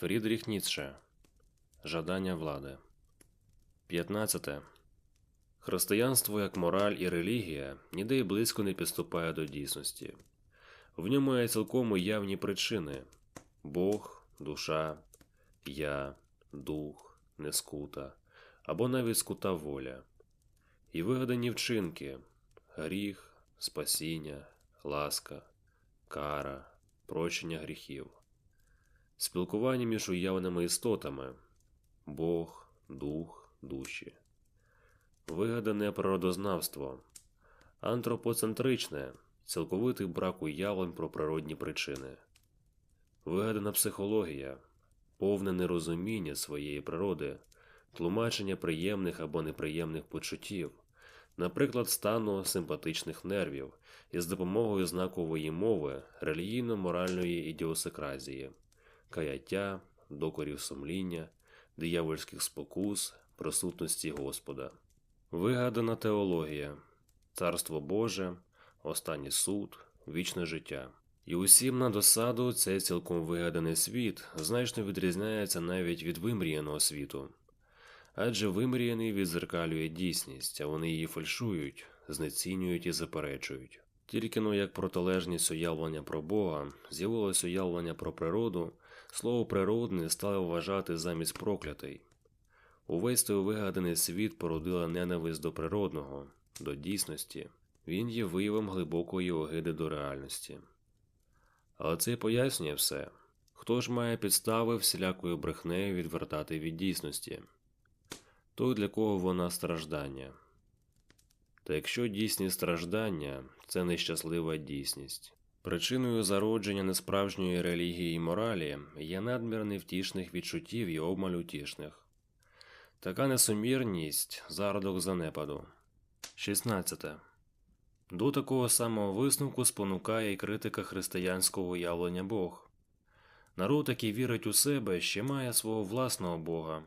Фрідріх Ніцше Жадання влади 15. Християнство як мораль і релігія ніде й близько не підступає до дійсності. В ньому є цілком уявні причини Бог, душа, я, дух, нескута або навіть скута воля, і вигадані вчинки гріх, спасіння, ласка, кара, прощення гріхів. Спілкування між уявними істотами Бог, дух, душі, вигадане природознавство, антропоцентричне, цілковитий брак уявлень про природні причини, вигадана психологія, повне нерозуміння своєї природи, тлумачення приємних або неприємних почуттів, наприклад, стану симпатичних нервів із допомогою знакової мови релігійно-моральної ідіосикразії каяття, докорів сумління, диявольських спокус, присутності Господа, вигадана теологія, царство Боже, останній суд, вічне життя. І усім на досаду цей цілком вигаданий світ значно відрізняється навіть від вимріяного світу. Адже вимріяний відзеркалює дійсність, а вони її фальшують, знецінюють і заперечують. Тільки но як протилежність уявлення про Бога з'явилось уявлення про природу, слово природне стали вважати замість проклятий. Увесь той вигаданий світ породила ненависть до природного, до дійсності, він є виявом глибокої огиди до реальності. Але це пояснює все хто ж має підстави всілякою брехнею відвертати від дійсності, той, для кого вона страждання. Та якщо дійсні страждання це нещаслива дійсність. Причиною зародження несправжньої релігії і моралі є надмір невтішних відчуттів і обмаль утішних. Така несумірність зародок занепаду. 16. До такого самого висновку спонукає і критика християнського уявлення Бог. Народ, який вірить у себе, ще має свого власного Бога.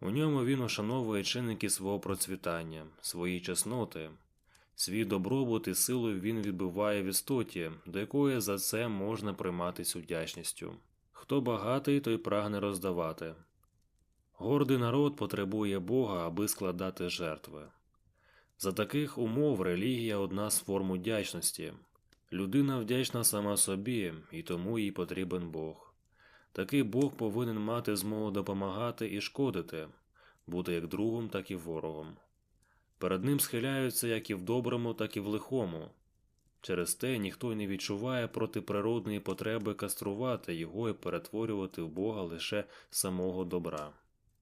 У ньому він ушановує чинники свого процвітання, свої чесноти. Свій добробут і силу він відбиває в істоті, до якої за це можна прийматися вдячністю. Хто багатий, той прагне роздавати. Гордий народ потребує Бога, аби складати жертви. За таких умов релігія одна з форм вдячності. Людина вдячна сама собі, і тому їй потрібен Бог. Такий Бог повинен мати змогу допомагати і шкодити, бути як другом, так і ворогом. Перед ним схиляються як і в доброму, так і в лихому. Через те ніхто й не відчуває протиприродної потреби каструвати його і перетворювати в Бога лише самого добра.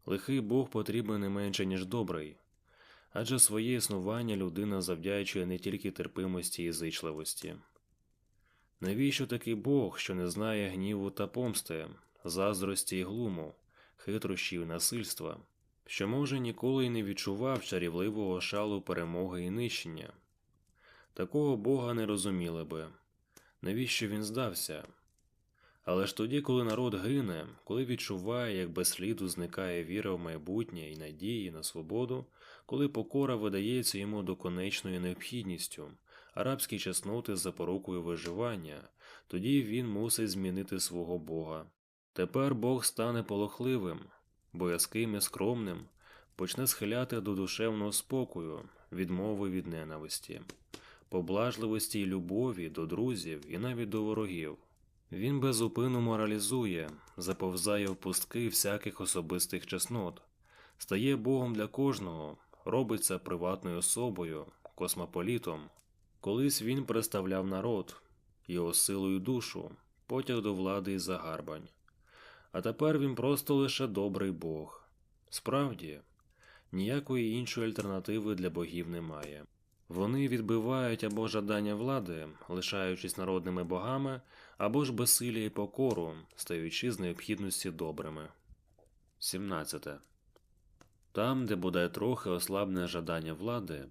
Лихий Бог потрібен не менше, ніж добрий, адже своє існування людина завдячує не тільки терпимості і зичливості. Навіщо такий Бог, що не знає гніву та помсти, заздрості й глуму, хитрощів і насильства? Що, може, ніколи й не відчував чарівливого шалу перемоги і нищення. Такого Бога не розуміли би, навіщо він здався. Але ж тоді, коли народ гине, коли відчуває, як без сліду зникає віра в майбутнє і надії на свободу, коли покора видається йому доконечною необхідністю, арабські чесноти з запорукою виживання, тоді він мусить змінити свого Бога. Тепер Бог стане полохливим, боязким і скромним, почне схиляти до душевного спокою, відмови від ненависті, поблажливості й любові до друзів і навіть до ворогів. Він безупину моралізує, заповзає в пустки всяких особистих чеснот, стає Богом для кожного, робиться приватною особою, космополітом. Колись він представляв народ, його силою душу, потяг до влади і загарбань. А тепер він просто лише добрий Бог. Справді, ніякої іншої альтернативи для богів немає. Вони відбивають або жадання влади, лишаючись народними богами, або ж безсилля і покору, стаючи з необхідності добрими. 17. Там, де бодай трохи ослабне жадання влади,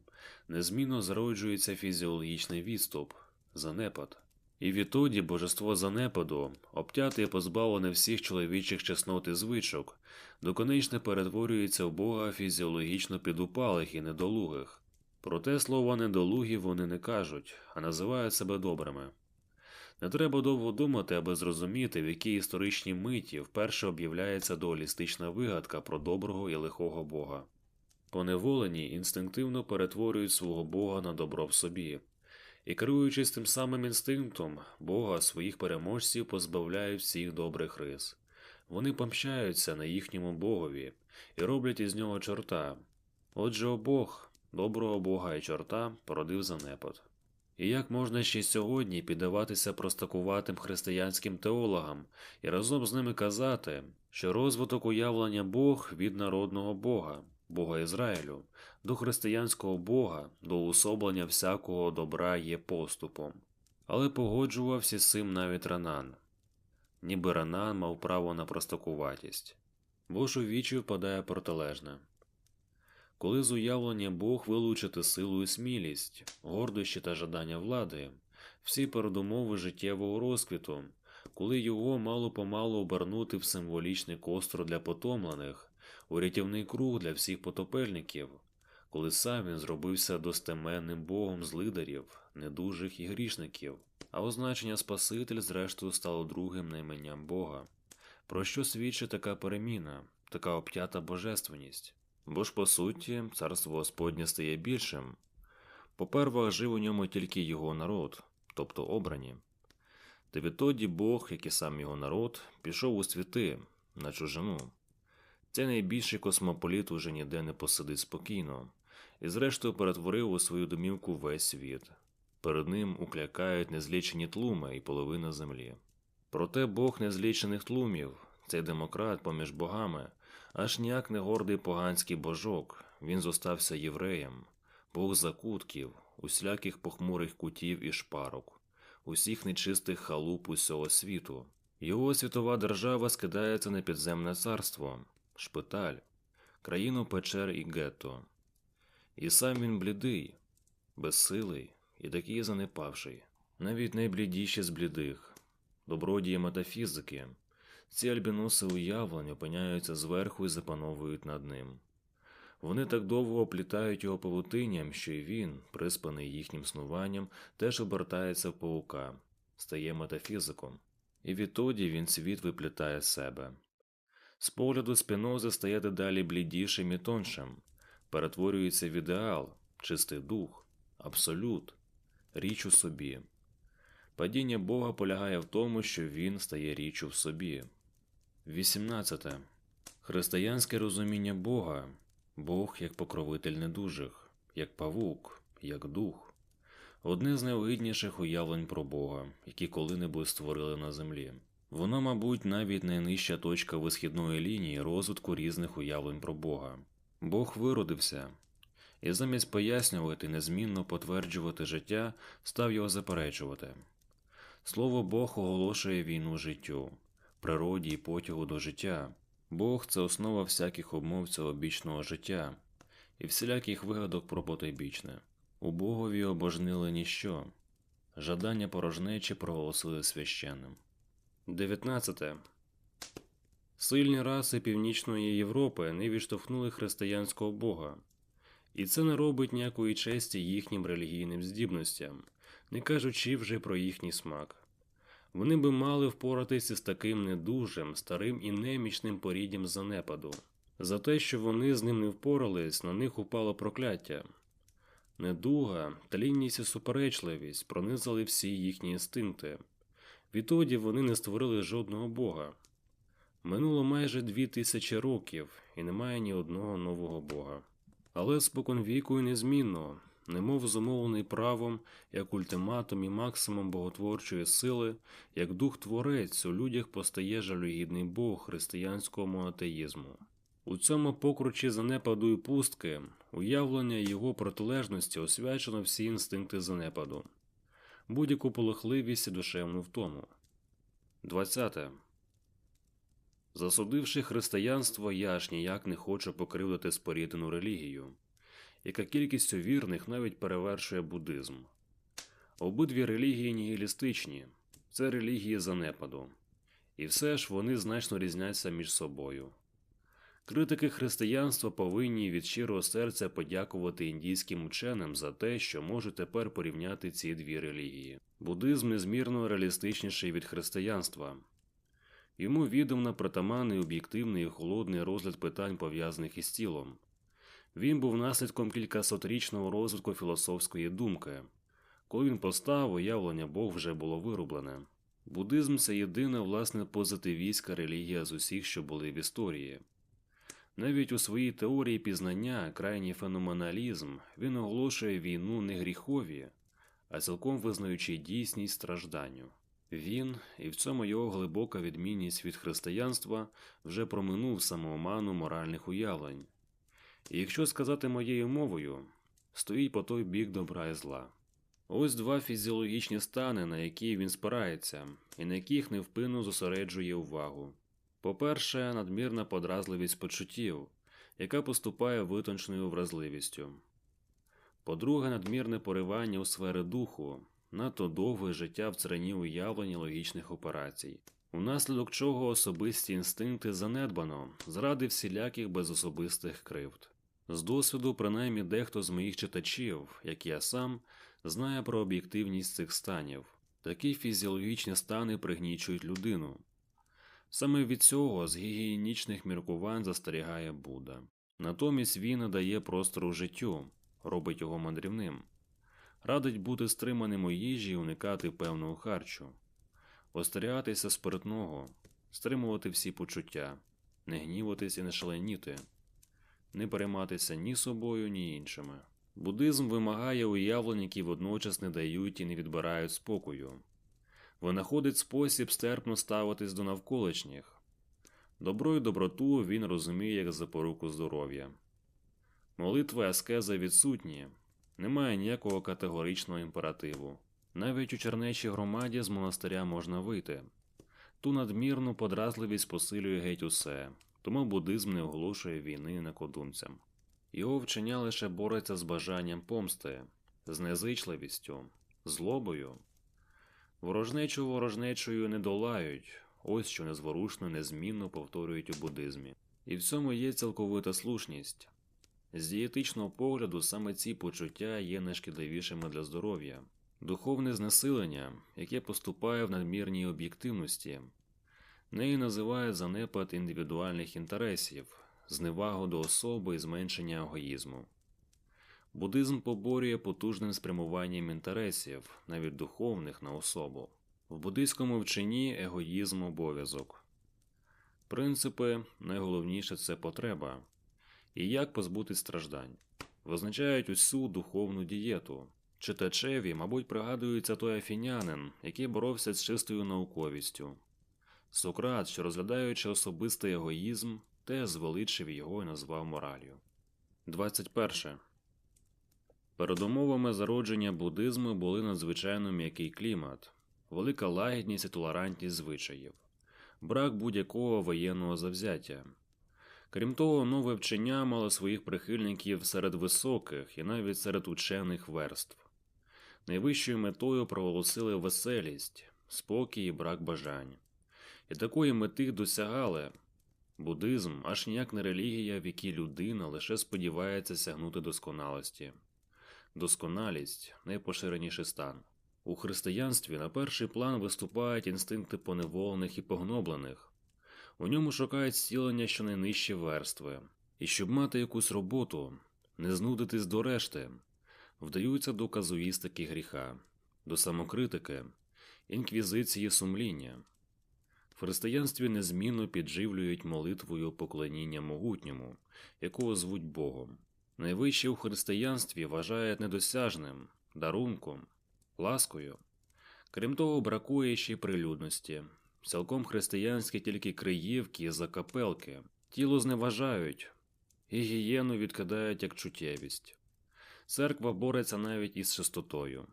незмінно зароджується фізіологічний відступ, занепад. І відтоді божество занепаду, обтяте і позбавлене всіх чоловічих чеснот і звичок, доконечно перетворюється в Бога фізіологічно підупалих і недолугих. Проте слова недолугі вони не кажуть, а називають себе добрими. Не треба довго думати, аби зрозуміти, в якій історичній миті вперше об'являється дуалістична вигадка про доброго і лихого Бога. Поневолені інстинктивно перетворюють свого Бога на добро в собі, і, керуючись тим самим інстинктом, Бога своїх переможців позбавляють всіх добрих рис. Вони помщаються на їхньому Богові і роблять із нього чорта. Отже, обох, доброго Бога і чорта, породив занепад. І як можна ще сьогодні піддаватися простакуватим християнським теологам і разом з ними казати, що розвиток уявлення Бог від народного Бога, Бога Ізраїлю, до християнського Бога, до уособлення всякого добра є поступом. Але погоджувався з цим навіть Ранан. Ніби Ранан мав право на простакуватість, бо ж у вічі впадає протилежне. Коли з уявлення Бог вилучити силу і смілість, гордощі та жадання влади, всі передумови життєвого розквіту, коли його мало помалу обернути в символічний костро для потомлених, у рятівний круг для всіх потопельників, коли сам він зробився достеменним богом злидарів, недужих і грішників, а означення Спаситель, зрештою, стало другим найменням Бога. Про що свідчить така переміна, така обтята божественність? Бо ж, по суті, царство Господнє стає більшим. Попервах жив у ньому тільки його народ, тобто обрані. Та відтоді Бог, як і сам його народ, пішов у світи на чужину. Цей найбільший космополіт уже ніде не посидить спокійно, і, зрештою, перетворив у свою домівку весь світ. Перед ним уклякають незлічені тлуми і половина землі. Проте Бог незлічених тлумів, цей демократ поміж богами, аж ніяк не гордий поганський божок, він зостався євреєм, бог закутків, усіляких похмурих кутів і шпарок, усіх нечистих халуп усього світу. Його світова держава скидається на підземне царство, шпиталь, країну печер і гетто. І сам він блідий, безсилий і такий занепавший, навіть найблідіші з блідих, добродії метафізики. Ці альбіноси уявлень опиняються зверху і запановують над ним. Вони так довго оплітають його павутинням, що й він, приспаний їхнім снуванням, теж обертається в паука, стає метафізиком, і відтоді він світ виплітає себе. З погляду спінози стає дедалі блідішим і тоншим, перетворюється в ідеал, чистий дух, абсолют, річ у собі. Падіння Бога полягає в тому, що він стає річчю в собі. 18. Християнське розуміння Бога Бог як покровитель недужих, як павук, як дух, одне з найогидніших уявлень про Бога, які коли-небудь створили на землі. Воно, мабуть, навіть найнижча точка висхідної лінії розвитку різних уявлень про Бога. Бог виродився, і замість пояснювати, незмінно потверджувати життя, став його заперечувати. Слово Бог оголошує війну життю, природі і потягу до життя. Бог це основа всяких умов цього бічного життя і всіляких вигадок про потойбічне. У Богові обожнили ніщо, жадання порожнечі проголосили священним. 19. Сильні раси Північної Європи не відштовхнули християнського Бога, і це не робить ніякої честі їхнім релігійним здібностям, не кажучи вже про їхній смак. Вони би мали впоратися з таким недужим, старим і немічним поріддям занепаду. За те, що вони з ним не впорались, на них упало прокляття. Недуга, тлінність і суперечливість пронизали всі їхні інстинкти. Відтоді вони не створили жодного бога. Минуло майже дві тисячі років, і немає ні одного нового бога. Але споконвіку і незмінно, немов зумовлений правом, як ультиматум і максимум боготворчої сили, як дух творець у людях постає жалюгідний Бог християнського монотеїзму. У цьому покручі занепаду і пустки, уявлення його протилежності освячено всі інстинкти занепаду, будь-яку полохливість і душевну втому. 20. Засудивши християнство, я аж ніяк не хочу покривдити споріднену релігію яка кількістю вірних навіть перевершує буддизм. Обидві релігії нігілістичні, це релігії занепаду, і все ж вони значно різняться між собою. Критики християнства повинні від щирого серця подякувати індійським ученим за те, що можуть тепер порівняти ці дві релігії. Буддизм незмірно реалістичніший від християнства. Йому відомо притаманний об'єктивний і холодний розгляд питань, пов'язаних із тілом. Він був наслідком кількасотрічного розвитку філософської думки. Коли він постав, уявлення Бог вже було вироблене. Буддизм це єдина власне позитивістська релігія з усіх, що були в історії. Навіть у своїй теорії пізнання, крайній феноменалізм, він оголошує війну не гріхові, а цілком визнаючи дійсність стражданню. Він, і в цьому його глибока відмінність від християнства, вже проминув самооману моральних уявлень. І якщо сказати моєю мовою, стоїть по той бік добра і зла. Ось два фізіологічні стани, на які він спирається, і на яких невпинно зосереджує увагу. По-перше, надмірна подразливість почуттів, яка поступає витонченою вразливістю. По-друге, надмірне поривання у сфери духу, надто довге життя в царині уявлення логічних операцій, унаслідок чого особисті інстинкти занедбано, зради всіляких безособистих кривд. З досвіду, принаймні дехто з моїх читачів, як я сам, знає про об'єктивність цих станів. Такі фізіологічні стани пригнічують людину. Саме від цього з гігієнічних міркувань застерігає Будда. Натомість він надає простору життю, робить його мандрівним, радить бути стриманим у їжі і уникати певного харчу, остерігатися спиртного, стримувати всі почуття, не гніватись і не шаленіти, не перейматися ні собою, ні іншими. Буддизм вимагає уявлень, які водночас не дають і не відбирають спокою. Винаходить спосіб стерпно ставитись до навколишніх. Добро і доброту він розуміє як запоруку здоров'я. Молитва аскеза відсутні, немає ніякого категоричного імперативу. Навіть у чернечій громаді з монастиря можна вийти. Ту надмірну подразливість посилює геть усе, тому буддизм не оголошує війни накодумцям. Його вчення лише бореться з бажанням помсти, з незичливістю, злобою. Ворожнечу ворожнечою не долають, ось що незворушно, незмінно повторюють у буддизмі. І в цьому є цілковита слушність. З дієтичного погляду саме ці почуття є найшкідливішими для здоров'я, духовне знесилення, яке поступає в надмірній об'єктивності, неї називають занепад індивідуальних інтересів, зневагу до особи і зменшення егоїзму. Буддизм поборює потужним спрямуванням інтересів, навіть духовних на особу. В буддийському вченні егоїзм обов'язок. Принципи найголовніше це потреба. І як позбутись страждань. Визначають усю духовну дієту. Читачеві, мабуть, пригадується той афінянин, який боровся з чистою науковістю. Сократ, що розглядаючи особистий егоїзм, те звеличив його і назвав моралью. 21. Передумовами зародження буддизму були надзвичайно м'який клімат, велика лагідність і толерантність звичаїв, брак будь-якого воєнного завзяття. Крім того, нове вчення мало своїх прихильників серед високих і навіть серед учених верств. Найвищою метою проголосили веселість, спокій і брак бажань. І такої мети досягали. Буддизм аж ніяк не релігія, в якій людина лише сподівається сягнути досконалості. Досконалість найпоширеніший стан. У християнстві на перший план виступають інстинкти поневолених і погноблених. У ньому шукають зцілення щонайнижчі верстви, і щоб мати якусь роботу, не знудитись до решти, вдаються до казуїстики гріха, до самокритики, інквізиції сумління. В християнстві незмінно підживлюють молитвою поклоніння могутньому, якого звуть Богом. Найвище у християнстві вважають недосяжним, дарунком, ласкою. Крім того, бракує ще й прилюдності. Цілком християнські тільки криївки і закапелки, тіло зневажають, гігієну відкидають як чуттєвість. Церква бореться навіть із чистотою.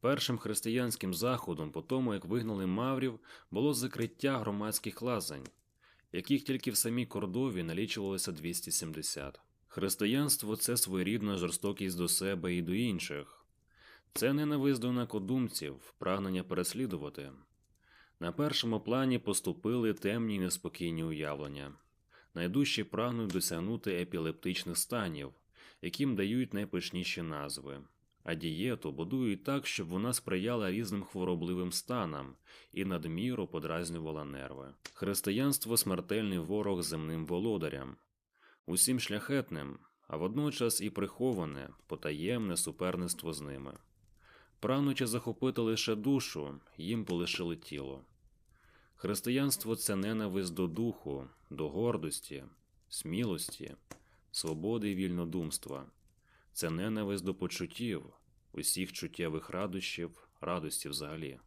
Першим християнським заходом, по тому як вигнали маврів, було закриття громадських лазень, яких тільки в самій Кордові налічувалося 270. Християнство це своєрідна жорстокість до себе і до інших, це ненависть до накодумців, прагнення переслідувати. На першому плані поступили темні неспокійні уявлення. найдужче прагнуть досягнути епілептичних станів, яким дають найпишніші назви, а дієту будують так, щоб вона сприяла різним хворобливим станам і надміру подразнювала нерви. Християнство смертельний ворог земним володарям, усім шляхетним, а водночас і приховане, потаємне суперництво з ними. Прагнучи захопити лише душу, їм полишили тіло. Християнство це ненависть до духу, до гордості, смілості, свободи і вільнодумства, це ненависть до почуттів, усіх чуттєвих радощів, радості взагалі.